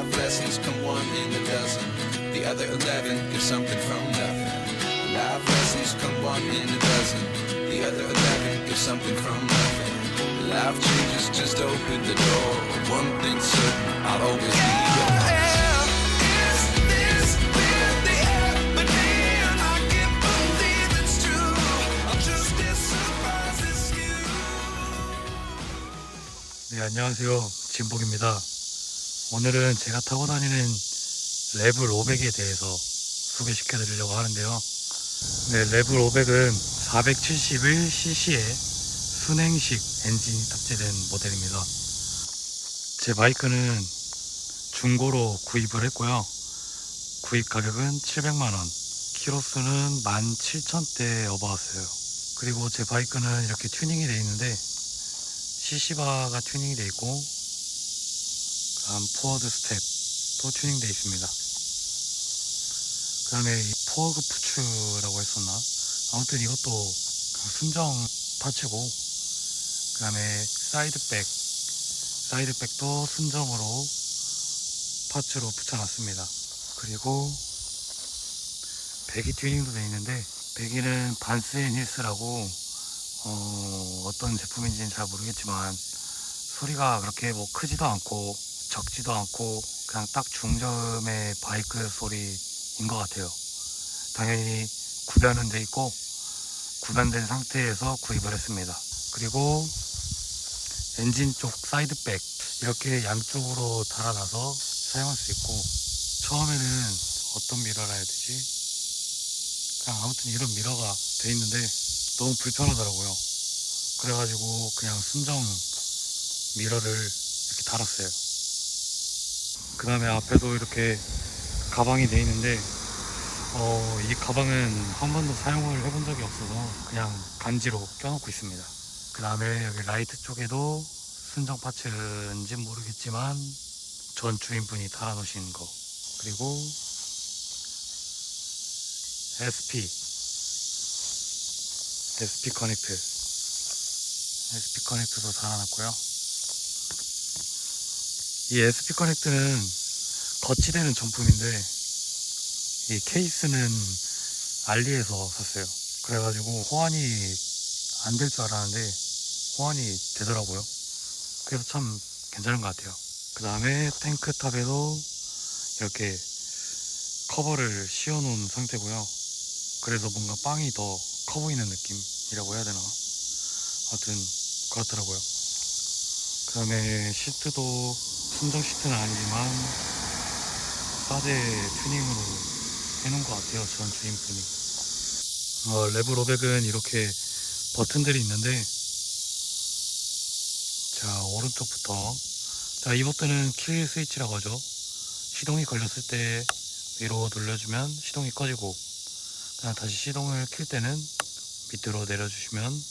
Life lessons come one in a dozen. The other eleven get something from nothing. Life lessons come one in a dozen. The other eleven get something from nothing. Life changes just open the door. One thing's certain, I'll always be yours. 네, 안녕하세요. 진복입니다. 오늘은 제가 타고 다니는 레블 500에 대해서 소개시켜 드리려고 하는데요. 네, 레블 500은 471cc의 순행식 엔진이 탑재된 모델입니다. 제 바이크는 중고로 구입을 했고요. 구입 가격은 700만원, 키로수는 17,000대 업어왔어요. 그리고 제 바이크는 이렇게 튜닝이 되어 있는데 CC바가 튜닝이 되어 있고 그 다음 포워드 스텝도 튜닝되어 있습니다. 그 다음에 포어그 푸츠라고 했었나? 아무튼 이것도 순정 파츠고 그 다음에 사이드백 사이드백도 순정으로 파츠로 붙여놨습니다. 그리고 배기 튜닝도 되어 있는데 배기는 반스 앤 힐스라고 어, 어떤 제품인지는 잘 모르겠지만 소리가 그렇게 뭐 크지도 않고 적지도 않고 그냥 딱 중저음의 바이크 소리인 것 같아요. 당연히 구변은 돼 있고 구변된 상태에서 구입을 했습니다. 그리고 엔진 쪽 사이드백 이렇게 양쪽으로 달아놔서 사용할 수 있고 처음에는 어떤 미러라 해야 되지? 그냥 아무튼 이런 미러가 돼 있는데 너무 불편하더라고요. 그래가지고 그냥 순정 미러를 이렇게 달았어요. 그 다음에 앞에도 이렇게 가방이 돼 있는데 어, 이 가방은 한 번도 사용을 해본 적이 없어서 그냥 간지로 껴놓고 있습니다. 그 다음에 여기 라이트 쪽에도 순정 파츠인지 모르겠지만 전 주인분이 달아놓으신 거. 그리고 SP SP 커넥트. SP 커넥트도 달아놨고요 이 SP 커넥트는 거치대는 정품인데 이 케이스는 알리에서 샀어요. 그래가지고 호환이 안 될 줄 알았는데 호환이 되더라고요. 그래서 참 괜찮은 것 같아요. 그 다음에 탱크탑에도 이렇게 커버를 씌워 놓은 상태고요. 그래서 뭔가 빵이 더 커 보이는 느낌이라고 해야 되나? 아무튼 그렇더라고요. 그 다음에 시트도 순정 시트는 아니지만 4대 튜닝으로 해놓은 것 같아요. 전 주인분이. 어, 레브 로백은 이렇게 버튼들이 있는데 자 오른쪽부터 자 이 버튼은 킬 스위치라고 하죠. 시동이 걸렸을 때 위로 눌러주면 시동이 꺼지고 다시 시동을 킬 때는 밑으로 내려주시면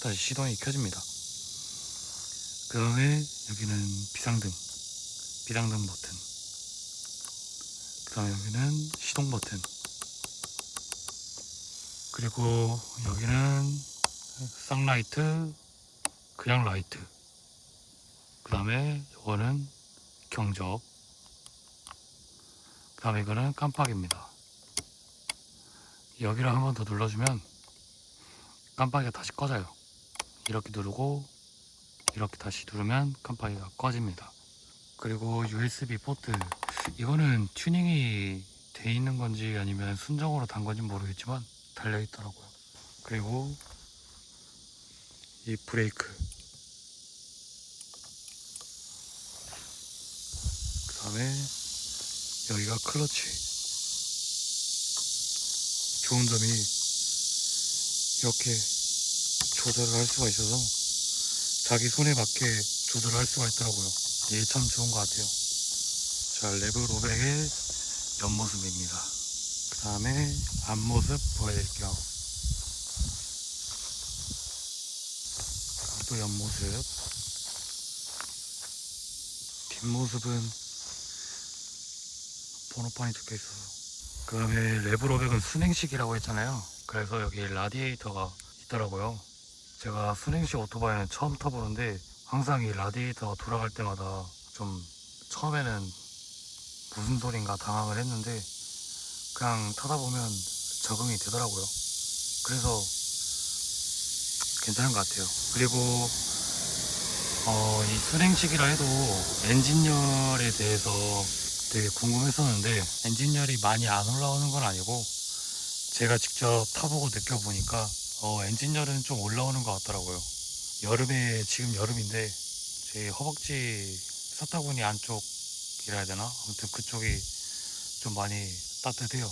다시 시동이 켜집니다. 그 다음에 여기는 비상등, 비상등 버튼. 그 다음에 여기는 시동 버튼. 그리고 여기는 쌍라이트, 그냥 라이트. 그 다음에 이거는 경적. 그 다음에 이거는 깜빡입니다. 여기를 한 번 더 눌러주면 깜빡이가 다시 꺼져요. 이렇게 누르고 이렇게 다시 누르면 깜빡이가 꺼집니다. 그리고 USB 포트 이거는 튜닝이 돼 있는 건지 아니면 순정으로 단 건지 모르겠지만 달려 있더라고요. 그리고 이 브레이크 그 다음에 여기가 클러치 좋은 점이 이렇게 조절을 할 수가 있어서 자기 손에 맞게 조절을 할 수가 있더라고요. 이게 참 좋은 것 같아요. 자, 레브 로백의 옆모습입니다. 그 다음에 앞모습 보여드릴게요. 또 옆모습. 뒷모습은 번호판이 적혀 있어서. 그 다음에 레브 로백은 순행식이라고 했잖아요. 그래서 여기 라디에이터가 있더라고요. 제가 순행식 오토바이는 처음 타보는데 항상 이 라디에이터가 돌아갈 때마다 좀 처음에는 무슨 소린가 당황을 했는데 그냥 타다 보면 적응이 되더라고요. 그래서 괜찮은 것 같아요. 그리고 어, 이 순행식이라 해도 엔진열에 대해서 되게 궁금했었는데 엔진열이 많이 안 올라오는 건 아니고 제가 직접 타보고 느껴보니까 어, 엔진열은 좀 올라오는 것 같더라고요. 여름에 지금 여름인데 제 허벅지 사타구니 안쪽이라 해야 되나? 아무튼 그쪽이 좀 많이 따뜻해요.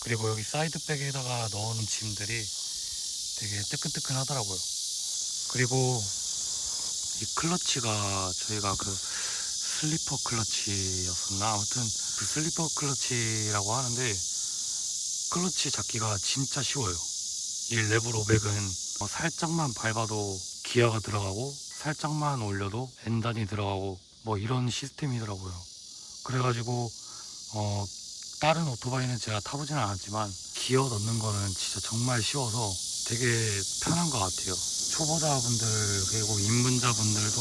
그리고 여기 사이드백에다가 넣어놓은 짐들이 되게 뜨끈뜨끈 하더라고요. 그리고 이 클러치가 저희가 그 슬리퍼 클러치였었나? 아무튼 그 슬리퍼 클러치라고 하는데 클러치 잡기가 진짜 쉬워요. 이 레브 로백은 어, 살짝만 밟아도 기어가 들어가고 살짝만 올려도 엔단이 들어가고 뭐 이런 시스템이더라고요. 그래가지고 어 다른 오토바이는 제가 타보지는 않았지만 기어 넣는 거는 진짜 정말 쉬워서 되게 편한 것 같아요. 초보자분들 그리고 입문자분들도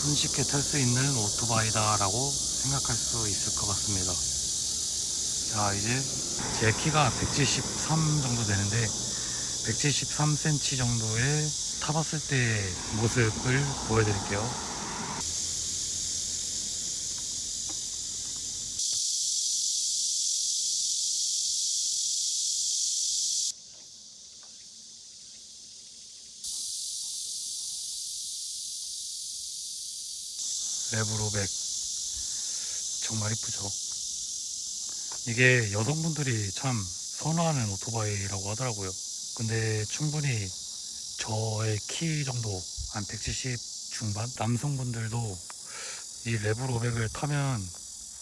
손쉽게 탈 수 있는 오토바이다라고 생각할 수 있을 것 같습니다. 자 이제 제 키가 173 정도 되는데 173cm 정도의 타봤을 때 모습을 보여드릴게요. 레브로백 정말 이쁘죠. 이게 여성분들이 참 선호하는 오토바이라고 하더라고요. 근데 충분히 저의 키 정도 한 170 중반 남성분들도 이 레브 로백을 타면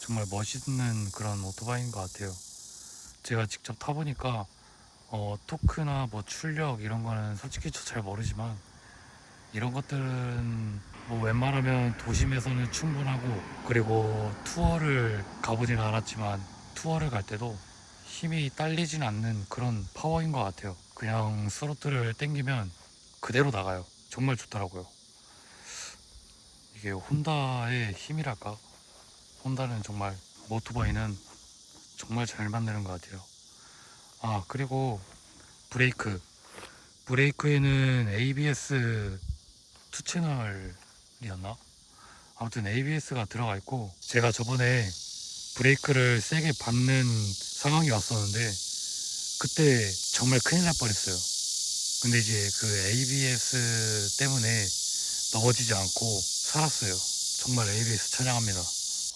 정말 멋있는 그런 오토바이인 것 같아요. 제가 직접 타보니까 어, 토크나 뭐 출력 이런 거는 솔직히 저 잘 모르지만 이런 것들은 뭐 웬만하면 도심에서는 충분하고 그리고 투어를 가보지는 않았지만 투어를 갈 때도 힘이 딸리진 않는 그런 파워인 것 같아요. 그냥 스로틀을 땡기면 그대로 나가요. 정말 좋더라고요. 이게 혼다의 힘이랄까? 혼다는 정말 모토바이는 정말 잘 만드는 것 같아요. 아 그리고 브레이크 브레이크에는 ABS 2 채널이었나? 아무튼 ABS가 들어가 있고 제가 저번에 브레이크를 세게 밟는 상황이 왔었는데 그때 정말 큰일 날 뻔했어요. 근데 이제 그 ABS 때문에 넘어지지 않고 살았어요. 정말 ABS 찬양합니다.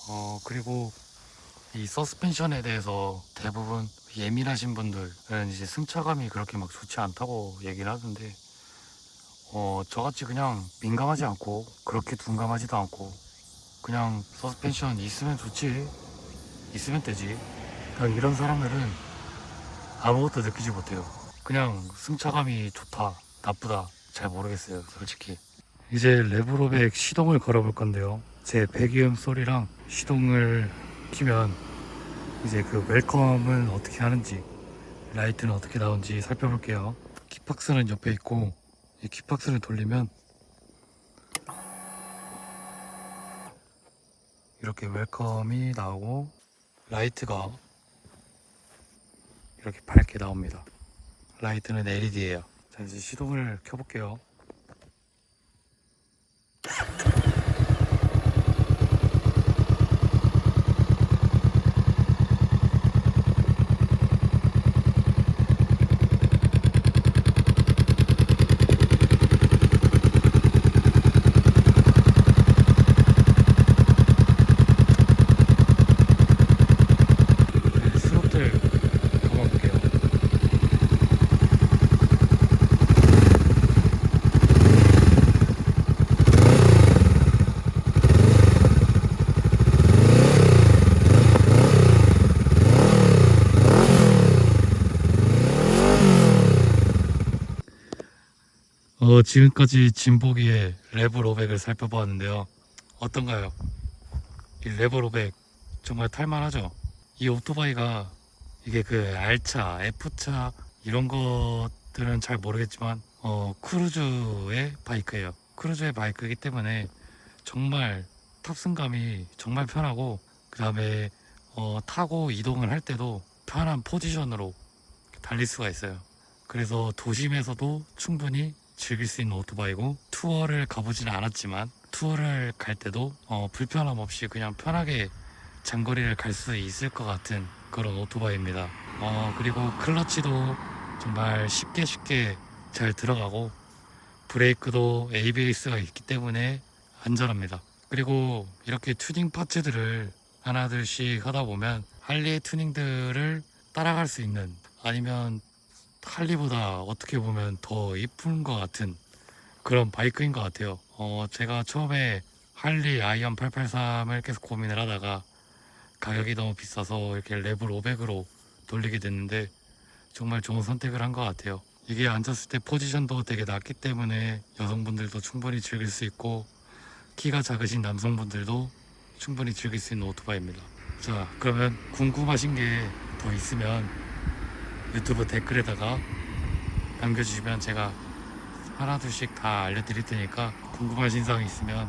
어, 그리고 이 서스펜션에 대해서 대부분 예민하신 분들은 이제 승차감이 그렇게 막 좋지 않다고 얘기를 하던데 어 저같이 그냥 민감하지 않고 그렇게 둔감하지도 않고 그냥 서스펜션 있으면 좋지 있으면 되지. 그냥 이런 사람들은 아무것도 느끼지 못해요. 그냥 승차감이 좋다 나쁘다 잘 모르겠어요 솔직히. 이제 레브로백 시동을 걸어볼 건데요. 제 배기음 소리랑 시동을 키면 이제 그 웰컴은 어떻게 하는지 라이트는 어떻게 나오는지 살펴볼게요. 키박스는 옆에 있고 이 키박스를 돌리면 이렇게 웰컴이 나오고 라이트가 이렇게 밝게 나옵니다. 라이트는 LED예요. 자 이제 시동을 켜볼게요 네, 스로틀 감아볼게요 어, 지금까지 진보기의 레브 로백을 살펴보았는데요. 어떤가요? 이 레브 로백 정말 탈만하죠? 이 오토바이가 이게 그 R차, F차 이런 것들은 잘 모르겠지만 어, 크루즈의 바이크예요. 크루즈의 바이크이기 때문에 정말 탑승감이 정말 편하고 그 다음에 어, 타고 이동을 할 때도 편한 포지션으로 달릴 수가 있어요. 그래서 도심에서도 충분히 즐길 수 있는 오토바이고 투어를 가보지는 않았지만 투어를 갈 때도 어, 불편함 없이 그냥 편하게 장거리를 갈 수 있을 것 같은 그런 오토바이입니다. 어, 그리고 클러치도 정말 쉽게 쉽게 잘 들어가고 브레이크도 ABS가 있기 때문에 안전합니다. 그리고 이렇게 튜닝 파츠들을 하나둘씩 하다 보면 할리의 튜닝들을 따라갈 수 있는 아니면 할리보다 어떻게 보면 더 이쁜 것 같은 그런 바이크인 것 같아요. 어, 제가 처음에 할리 아이언 883을 계속 고민을 하다가 가격이 너무 비싸서 이렇게 레벨 500으로 돌리게 됐는데 정말 좋은 선택을 한 것 같아요. 이게 앉았을 때 포지션도 되게 낮기 때문에 여성분들도 충분히 즐길 수 있고 키가 작으신 남성분들도 충분히 즐길 수 있는 오토바이입니다. 자, 그러면 궁금하신 게 더 있으면 유튜브 댓글에다가 남겨주시면 제가 하나둘씩 다 알려드릴 테니까 궁금하신 사항 있으면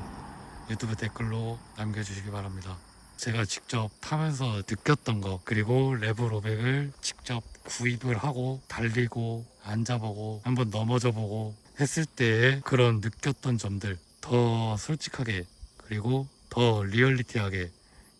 유튜브 댓글로 남겨주시기 바랍니다. 제가 직접 타면서 느꼈던 거 그리고 레브 로백을 직접 구입을 하고 달리고 앉아보고 한번 넘어져보고 했을 때의 그런 느꼈던 점들 더 솔직하게 그리고 더 리얼리티하게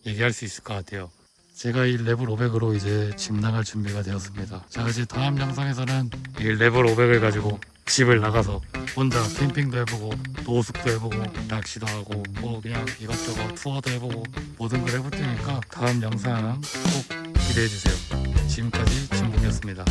얘기할 수 있을 것 같아요. 제가 이 레벨 500으로 이제 집 나갈 준비가 되었습니다. 자 이제 다음 영상에서는 이 레벨 500을 가지고 집을 나가서 혼자 캠핑도 해보고 노숙도 해보고 낚시도 하고 뭐 그냥 이것저것 투어도 해보고 모든 걸 해볼 테니까 다음 영상 꼭 기대해 주세요. 지금까지 진봉이었습니다.